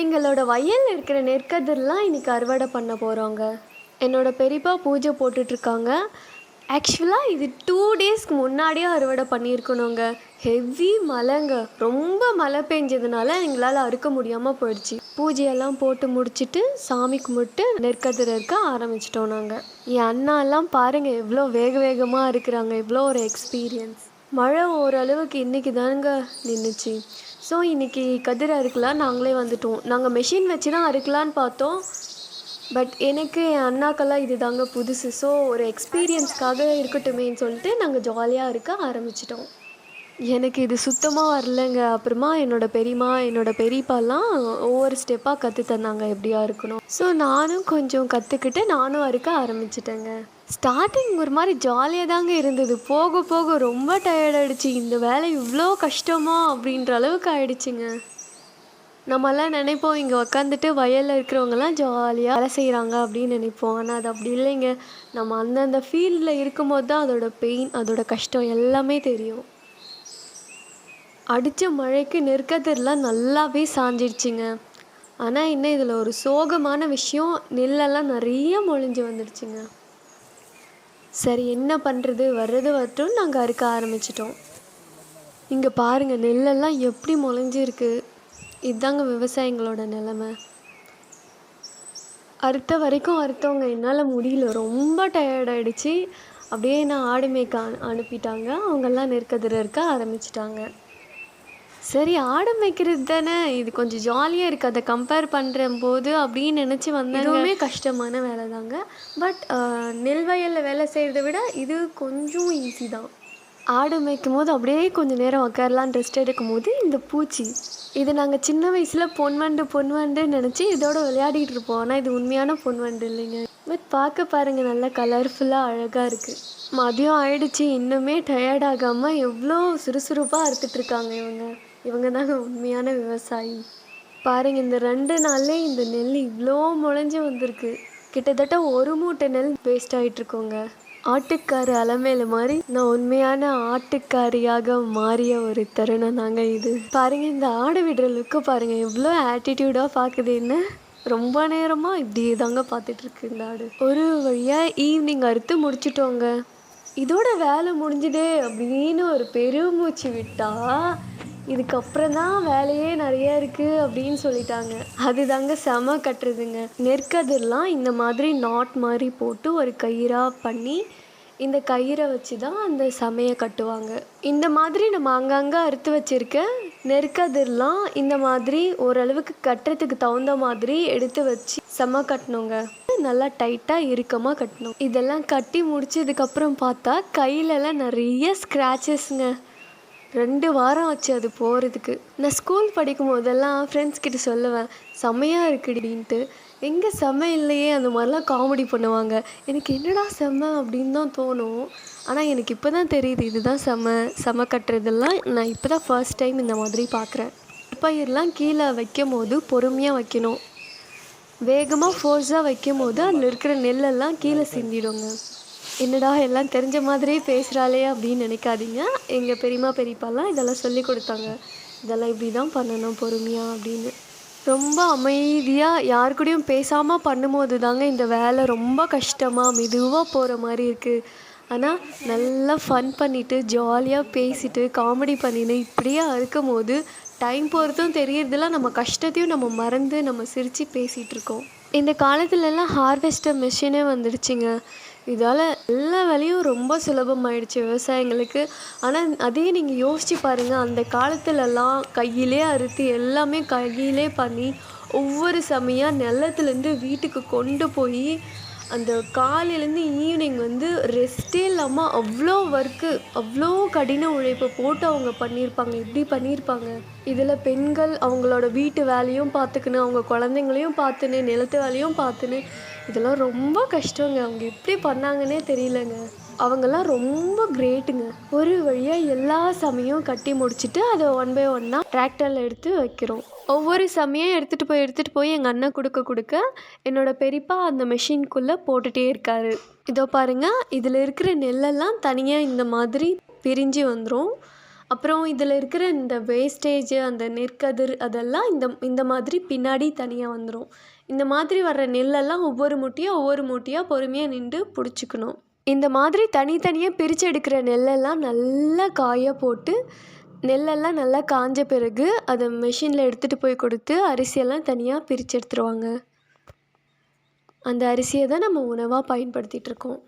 எங்களோட வயலில் இருக்கிற நெற்கதிர்லாம் இன்னைக்கு அறுவடை பண்ண போகிறோங்க என்னோட பெரியப்பா பூஜை போட்டுட்ருக்காங்க. ஆக்சுவலாக இது டூ டேஸ்க்கு முன்னாடியே அறுவடை பண்ணியிருக்கணுங்க. ஹெவி மழைங்க. ரொம்ப மழை பெஞ்சதுனால எங்களால் அறுக்க முடியாமல் போயிடுச்சு. பூஜையெல்லாம் போட்டு முடிச்சுட்டு சாமி கும்பிட்டு நெற்கதிர் இருக்க ஆரம்பிச்சிட்டோம் நாங்கள் என் அண்ணாலாம் பாருங்கள் எவ்வளோ வேக வேகமாக இருக்கிறாங்க. எவ்வளோ ஒரு எக்ஸ்பீரியன்ஸ் மழை ஓரளவுக்கு இன்றைக்கி தானுங்க நின்றுச்சு ஸோ இன்றைக்கி கதிர் அறுக்கலாம் நாங்களே வந்துட்டோம். நாங்கள் மெஷின் வச்சு தான் அறுக்கலான்னு பார்த்தோம். பட் எனக்கு என் அண்ணாக்கெல்லாம் இது தாங்க புதுசு. ஸோ ஒரு எக்ஸ்பீரியன்ஸ்க்காக இருக்கட்டுமேன்னு சொல்லிட்டு நாங்கள் ஜாலியாக இருக்க ஆரம்பிச்சிட்டோம். எனக்கு இது சுத்தமாக வரலங்க. அப்புறமா என்னோட பெரியம்மா என்னோட பெரியப்பாலாம் ஒவ்வொரு ஸ்டெப்பாக கற்று தந்தாங்க எப்படியா இருக்கணும். ஸோ நானும் கொஞ்சம் கற்றுக்கிட்டு நானும் அறுக்க ஆரம்பிச்சிட்டேங்க. ஸ்டார்டிங் ஒரு மாதிரி ஜாலியாக தாங்க இருந்தது. போக போக ரொம்ப டயர்ட் ஆயிடுச்சு. இந்த வேலை இவ்வளோ கஷ்டமா அப்படின்ற அளவுக்கு ஆயிடுச்சுங்க. நம்மலாம் நினைப்போம் இங்கே உக்காந்துட்டு வயலில் இருக்கிறவங்கலாம் ஜாலியாக வேலை செய்கிறாங்க அப்படின்னு நினைப்போம். ஆனால் அது அப்படி இல்லைங்க. நம்ம அந்தந்த ஃபீல்டில் இருக்கும்போது தான் அதோட பெயின் அதோட கஷ்டம் எல்லாமே தெரியும். அடித்த மழைக்கு நெற்கதிரெலாம் நல்லாவே சாஞ்சிடுச்சுங்க ஆனால் இன்னும் இதில் ஒரு சோகமான விஷயம் நெல்லெல்லாம் நிறைய மொழிஞ்சு வந்துடுச்சுங்க. சரி என்ன பண்ணுறது வர்றது வரட்டும் நாங்கள் அறுக்க ஆரம்பிச்சிட்டோம். இங்கே பாருங்கள் நெல்லெல்லாம் எப்படி முளைஞ்சிருக்கு இதுதாங்க விவசாயிங்களோட நிலமை. அறுத்த வரைக்கும் அறுத்தவங்க என்னால் முடியல. ரொம்ப டயர்டாயிடுச்சு அப்படியே நான் ஆடு மேய்க்க அனு அனுப்பிட்டாங்க. அவங்கெல்லாம் நெற்கதிர இருக்க ஆரம்பிச்சிட்டாங்க. சரி ஆடு மேய்க்கிறது தானே? இது கொஞ்சம் ஜாலியாக இருக்குது அதை கம்பேர் பண்ணுற போது அப்படின்னு நினச்சி வந்தேன் இதுவுமே கஷ்டமான வேலை தாங்க பட் நெல் வயலில் வேலை செய்கிறத விட இது கொஞ்சம் ஈஸி தான். ஆடு மேய்க்கும் போது அப்படியே கொஞ்சம் நேரம் உட்காரலாம் ரெஸ்ட் எடுக்கும் போது இந்த பூச்சி. இது நாங்கள் சின்ன வயசில் பொன்வண்டு பொன்வண்டு நினச்சி இதோட விளையாடிட்டு இருப்போம். ஆனால் இது உண்மையான பொன்வண்டு இல்லைங்க. பட் பார்க்க பாருங்கள் நல்லா கலர்ஃபுல்லாக அழகாக இருக்குது மதியம் ஆயிடுச்சு இன்னுமே டயர்ட் ஆகாமல் எவ்வளோ சுறுசுறுப்பாக அறுத்துட்ருக்காங்க இவங்க. இவங்க தாங்க உண்மையான விவசாயி. பாருங்க இந்த ரெண்டு நாள்லே இந்த நெல் இவ்வளோ முளைஞ்சு வந்திருக்கு. கிட்டத்தட்ட ஒரு மூட்டை நெல் வேஸ்ட் ஆகிட்ருக்கோங்க ஆட்டுக்காரு அலமேல மாதிரி நான் உண்மையான ஆட்டுக்காரியாக மாறிய ஒரு தருணம் தாங்க இது. பாருங்க இந்த ஆடு விடுற லுக்கை பாருங்க எவ்வளோ ஆட்டிடியூடாக பார்க்குது என்ன? ரொம்ப நேரமாக இப்படியே தாங்க பார்த்துட்ருக்கு இந்த ஆடு. ஒரு வழியாக ஈவினிங் அறுத்து முடிச்சிட்டோங்க. இதோட வேலை முடிஞ்சுதே அப்படின்னு ஒரு பெருமூச்சு விட்டா இதுக்கப்புறம் தான் வேலையே நிறைய இருக்குது அப்படின்னு சொல்லிட்டாங்க. அதுதாங்க செம கட்டுறதுங்க. நெற்கதிர்லாம் இந்த மாதிரி நாட் மாதிரி போட்டு ஒரு கயிறாக பண்ணி இந்த கயிறை வச்சு தான் அந்த சமையை கட்டுவாங்க. இந்த மாதிரி நம்ம அங்கங்கே அறுத்து வச்சுருக்க நெற்கதிர்லாம் இந்த மாதிரி ஓரளவுக்கு கட்டுறதுக்கு தகுந்த மாதிரி எடுத்து வச்சு செம கட்டணுங்க. நல்லா டைட்டாக இறுக்கமாக கட்டணும். இதெல்லாம் கட்டி முடிச்சதுக்கப்புறம் பார்த்தா கையிலலாம் நிறைய ஸ்க்ராச்சஸ்ங்க ரெண்டு வாரம் ஆச்சு அது போகிறதுக்கு நான் ஸ்கூல் படிக்கும் போதெல்லாம் ஃப்ரெண்ட்ஸ் கிட்ட சொல்லுவேன் செம்மையாக இருக்குடின்ட்டு எங்கே செம்ம இல்லையே? அந்த மாதிரிலாம் காமெடி பண்ணுவாங்க. எனக்கு என்னடா செம்ம அப்படின்னு தான் தோணும். ஆனால் எனக்கு இப்போ தான் தெரியுது இதுதான் செம்ம செம கட்டுறதெல்லாம் நான் இப்போ தான் ஃபர்ஸ்ட் டைம் இந்த மாதிரி பார்க்குறேன் பயிரெலாம் கீழே வைக்கும் போது பொறுமையாக வைக்கணும். வேகமாக ஃபோர்ஸாக வைக்கும் போது அதில் இருக்கிற நெல்லெல்லாம் கீழே சிந்திடுங்க. என்னடா எல்லாம் தெரிஞ்ச மாதிரியே பேசுகிறாளே அப்படின்னு நினைக்காதீங்க. எங்கள் பெரியம்மா பெரியப்பாலாம் இதெல்லாம் சொல்லி கொடுத்தாங்க. இதெல்லாம் இப்படி தான் பண்ணணும் பொறுமையாக அப்படின்னு. ரொம்ப அமைதியாக யார் கூடயும் பேசாமல் பண்ணும்போது தாங்க இந்த வேலை ரொம்ப கஷ்டமாக மெதுவாக போகிற மாதிரி இருக்குது ஆனால் நல்லா ஃபன் பண்ணிவிட்டு ஜாலியாக பேசிட்டு காமெடி பண்ணின்னு இப்படியே இருக்கும் போது டைம் போகிறதும் தெரியறதில்ல நம்ம கஷ்டத்தையும் நம்ம மறந்து நம்ம சிரித்து பேசிகிட்ருக்கோம் இந்த காலத்துலலாம் ஹார்வெஸ்டர் மிஷினே வந்துடுச்சுங்க. இதால் எல்லா வேலையும் ரொம்ப சுலபமாயிடுச்சு விவசாயிங்களுக்கு. ஆனால் அதே நீங்கள் யோசிச்சு பாருங்கள் அந்த காலத்துலலாம் கையிலே அறுத்து எல்லாமே கையிலே பண்ணி ஒவ்வொரு சமையாக நிலத்துலேருந்து வீட்டுக்கு கொண்டு போய் அந்த காலையிலேருந்து ஈவினிங் வந்து ரெஸ்ட்டே இல்லாமல் அவ்வளோ ஒர்க்கு அவ்வளோ கடின உழைப்பை போட்டு அவங்க பண்ணியிருப்பாங்க. இப்படி பண்ணியிருப்பாங்க. இதில் பெண்கள் அவங்களோட வீட்டு வேலையும் பார்த்துக்கின்னு அவங்க குழந்தைங்களையும் பார்த்துன்னு நிலத்து வேலையும் பார்த்துன்னு இதெல்லாம் ரொம்ப கஷ்டங்க. அவங்க எப்படி பண்ணாங்கன்னே தெரியலங்க. அவங்கெல்லாம் ரொம்ப கிரேட்டுங்க ஒரு வழியாக எல்லா சமையும் கட்டி முடிச்சுட்டு அதை ஒன் பை ஒன்னாக டிராக்டரில் எடுத்து வைக்கிறோம். ஒவ்வொரு சமையம் எடுத்துகிட்டு போய் எடுத்துகிட்டு போய் எங்கள் அண்ணன் கொடுக்க கொடுக்க என்னோட பெரியப்பா அந்த மெஷின்குள்ளே போட்டுகிட்டே இருக்காரு. இதோ பாருங்கள் இதில் இருக்கிற நெல்லெல்லாம் தனியாக இந்த மாதிரி பிரிஞ்சு வந்துடும் அப்புறம் இதில் இருக்கிற இந்த வேஸ்டேஜ் அந்த நெற்கதிர் அதெல்லாம் இந்த இந்த மாதிரி பின்னாடி தனியாக வந்துடும் இந்த மாதிரி வர்ற நெல்லெல்லாம் ஒவ்வொரு மூட்டையாக ஒவ்வொரு மூட்டையாக பொறுமையாக நின்று பிடிச்சிக்கணும். இந்த மாதிரி தனித்தனியாக பிரித்து எடுக்கிற நெல்லெல்லாம் நல்லா காய போட்டு நெல்லெல்லாம் நல்லா காஞ்ச பிறகு அதை மிஷினில் எடுத்துகிட்டு போய் கொடுத்து அரிசியெல்லாம் தனியாக பிரித்து எடுத்துருவாங்க. அந்த அரிசியை தான் நம்ம உணவாக பயன்படுத்திகிட்டு இருக்கோம்.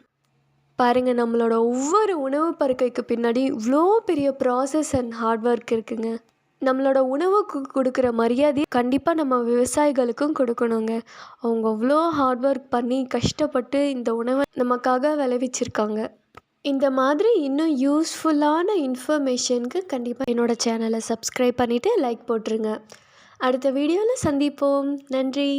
பாருங்கள் நம்மளோட ஒவ்வொரு உணவு பருக்கைக்கு பின்னாடி இவ்வளோ பெரிய ப்ராசஸ் அண்ட் ஹார்ட் ஒர்க் இருக்குங்க. நம்மளோட உணவுக்கு கொடுக்குற மரியாதை கண்டிப்பாக நம்ம விவசாயிகளுக்கும் கொடுக்கணுங்க. அவங்க அவ்வளோ ஹார்ட் ஒர்க் பண்ணி கஷ்டப்பட்டு இந்த உணவை நமக்காக விளைவிச்சிருக்காங்க. இந்த மாதிரி இன்னும் யூஸ்ஃபுல்லான இன்ஃபர்மேஷனுக்கு கண்டிப்பாக என்னோடய சேனலை சப்ஸ்கிரைப் பண்ணிவிட்டு லைக் போட்டுருங்க. அடுத்த வீடியோவில் சந்திப்போம். நன்றி.